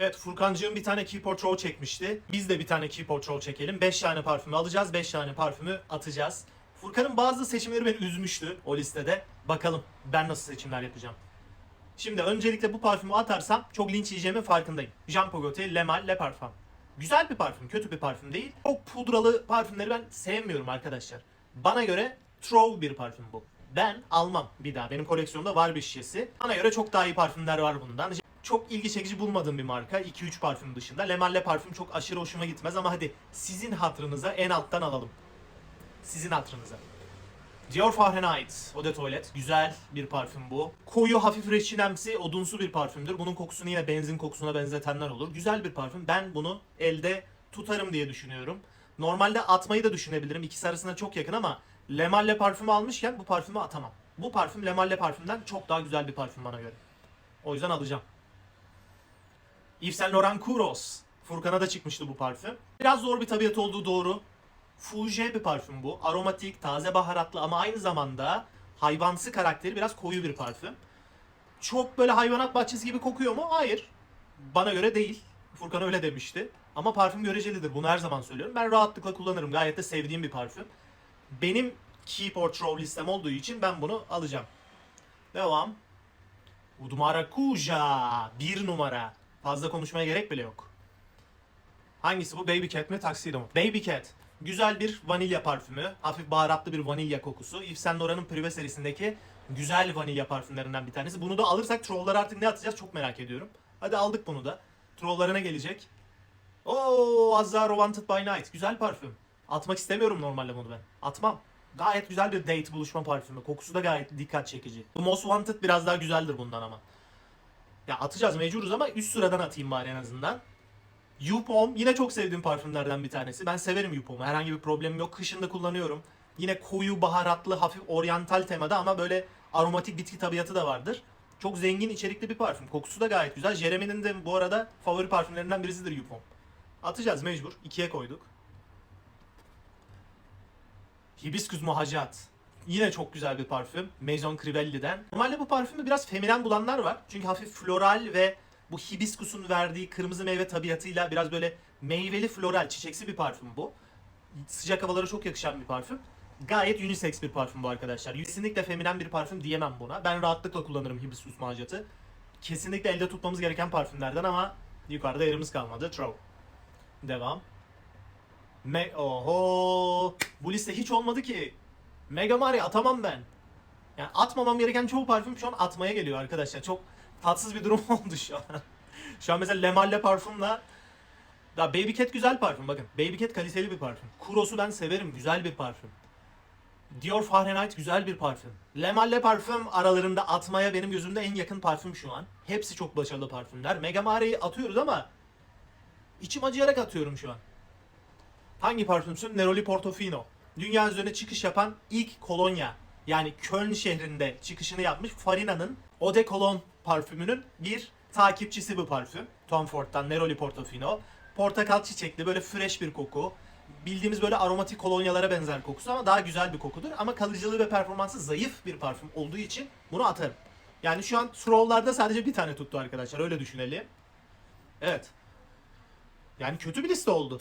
Evet Furkancığım bir tane Keep or Throw çekmişti. Biz de bir tane Keep or Throw çekelim. 5 tane parfümü alacağız, 5 tane parfümü atacağız. Furkan'ın bazı seçimleri beni üzmüştü o listede. Bakalım ben nasıl seçimler yapacağım. Şimdi öncelikle bu parfümü atarsam çok linç yiyeceğimin farkındayım. Jean Paul Gaultier Le Mal Le Parfum. Güzel bir parfüm, kötü bir parfüm değil. Çok pudralı parfümleri ben sevmiyorum arkadaşlar. Bana göre troll bir parfüm bu. Ben almam bir daha. Benim koleksiyonumda var bir şişesi. Bana göre çok daha iyi parfümler var bundan. Çok ilgi çekici bulmadığım bir marka. 2-3 parfüm dışında. Le Mal Le Parfüm çok aşırı hoşuma gitmez ama hadi sizin hatırınıza en alttan alalım. Sizin hatırınıza. Dior Fahrenheit Eau de Toilette. Güzel bir parfüm bu. Koyu, hafif reçinemsi, odunsu bir parfümdür. Bunun kokusunu yine benzin kokusuna benzetenler olur. Güzel bir parfüm. Ben bunu elde tutarım diye düşünüyorum. Normalde atmayı da düşünebilirim. İkisi arasında çok yakın ama Le Malle parfümü almışken bu parfümü atamam. Bu parfüm Le Malle parfümden çok daha güzel bir parfüm bana göre. O yüzden alacağım. Yves Saint Laurent Kouros. Furkan'a da çıkmıştı bu parfüm. Biraz zor bir tabiat olduğu doğru. Fouge bir parfüm bu. Aromatik, taze baharatlı ama aynı zamanda hayvansı karakteri biraz koyu bir parfüm. Çok böyle hayvanat bahçesi gibi kokuyor mu? Hayır. Bana göre değil. Furkan öyle demişti. Ama parfüm görecelidir. Bunu her zaman söylüyorum. Ben rahatlıkla kullanırım. Gayet de sevdiğim bir parfüm. Benim Keep or listem olduğu için ben bunu alacağım. Devam. Oud Maracuja. Bir numara. Fazla konuşmaya gerek bile yok. Hangisi bu? Baby Cat mi? Tuxedo mu? Baby Cat. Güzel bir vanilya parfümü. Hafif baharatlı bir vanilya kokusu. Yves Saint Laurent'ın Privé serisindeki güzel vanilya parfümlerinden bir tanesi. Bunu da alırsak trolllara artık ne atacağız çok merak ediyorum. Hadi aldık bunu da. Trolllara ne gelecek? Oo, Azzaro Wanted by Night. Güzel parfüm. Atmak istemiyorum normalde bunu ben. Atmam. Gayet güzel bir date buluşma parfümü. Kokusu da gayet dikkat çekici. Bu Most Wanted biraz daha güzeldir bundan ama. Ya atacağız mecburuz ama üst sıradan atayım bari en azından. Yupom yine çok sevdiğim parfümlerden bir tanesi. Ben severim Yupom'u. Herhangi bir problemim yok. Kışında kullanıyorum. Yine koyu, baharatlı, hafif oryantal temada ama böyle aromatik bitki tabiatı da vardır. Çok zengin içerikli bir parfüm. Kokusu da gayet güzel. Jeremy'nin de bu arada favori parfümlerinden birisidir Yupom. Atacağız mecbur. İkiye koyduk. Hibiscus Muhacat. Yine çok güzel bir parfüm. Maison Crivelli'den. Normalde bu parfümü biraz feminen bulanlar var. Çünkü hafif floral ve bu hibiskusun verdiği kırmızı meyve tabiatıyla biraz böyle meyveli floral, çiçeksi bir parfüm bu. Sıcak havalara çok yakışan bir parfüm. Gayet unisex bir parfüm bu arkadaşlar. Kesinlikle feminen bir parfüm diyemem buna. Ben rahatlıkla kullanırım hibiskus macatı. Kesinlikle elde tutmamız gereken parfümlerden ama yukarıda yerimiz kalmadı. Trow. Devam. Me Oho. Bu liste hiç olmadı ki. Mega Mario atamam ben. Yani atmamam gereken çoğu parfüm şu an atmaya geliyor arkadaşlar. Çok tatsız bir durum oldu şu an. şu an mesela Le Malle parfümle ya Baby Cat güzel parfüm bakın. Baby Cat kaliteli bir parfüm. Kuros'u ben severim. Güzel bir parfüm. Dior Fahrenheit güzel bir parfüm. Le Malle parfüm aralarında atmaya benim gözümde en yakın parfüm şu an. Hepsi çok başarılı parfümler. Mega Marie'yi atıyoruz ama içim acıyarak atıyorum şu an. Hangi parfümsün? Neroli Portofino. Dünya üzerine çıkış yapan ilk kolonya. Yani Köln şehrinde çıkışını yapmış Farina'nın Eau de Cologne parfümünün bir takipçisi bu parfüm. Tom Ford'dan Neroli Portofino. Portakal çiçekli böyle fresh bir koku. Bildiğimiz böyle aromatik kolonyalara benzer kokusu ama daha güzel bir kokudur. Ama kalıcılığı ve performansı zayıf bir parfüm olduğu için bunu atarım. Yani şu an Throw'larda sadece bir tane tuttu arkadaşlar öyle düşünelim. Evet. Yani kötü bir liste oldu.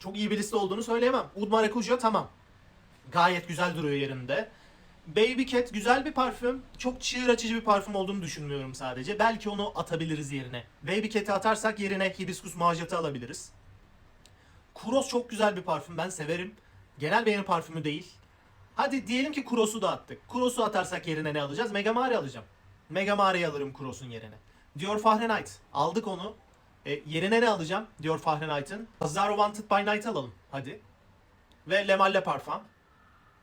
Çok iyi bir liste olduğunu söyleyemem. Oud Maracuja tamam. Gayet güzel duruyor yerinde. Baby Cat güzel bir parfüm. Çok çığır açıcı bir parfüm olduğunu düşünmüyorum sadece. Belki onu atabiliriz yerine. Baby Cat'i atarsak yerine Hibiscus Macat'ı alabiliriz. Kuros çok güzel bir parfüm. Ben severim. Genel beğeni parfümü değil. Hadi diyelim ki Kuros'u da attık. Kuros'u atarsak yerine ne alacağız? Mega Mare alacağım. Mega Mare'yi alırım Kuros'un yerine. Dior Fahrenheit. Aldık onu. E, yerine ne alacağım? Dior Fahrenheit'ın. Zara Wanted by Night alalım. Hadi. Ve Le Malle Parfum.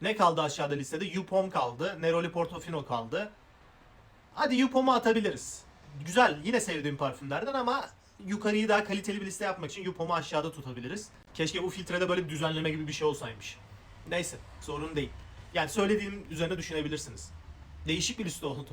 Ne kaldı aşağıda listede? Yupom kaldı. Neroli Portofino kaldı. Hadi Yupom'u atabiliriz. Güzel. Yine sevdiğim parfümlerden ama yukarıyı daha kaliteli bir liste yapmak için Yupom'u aşağıda tutabiliriz. Keşke bu filtrede böyle bir düzenleme gibi bir şey olsaymış. Neyse. Sorun değil. Yani söylediğim üzerine düşünebilirsiniz. Değişik bir liste oldu.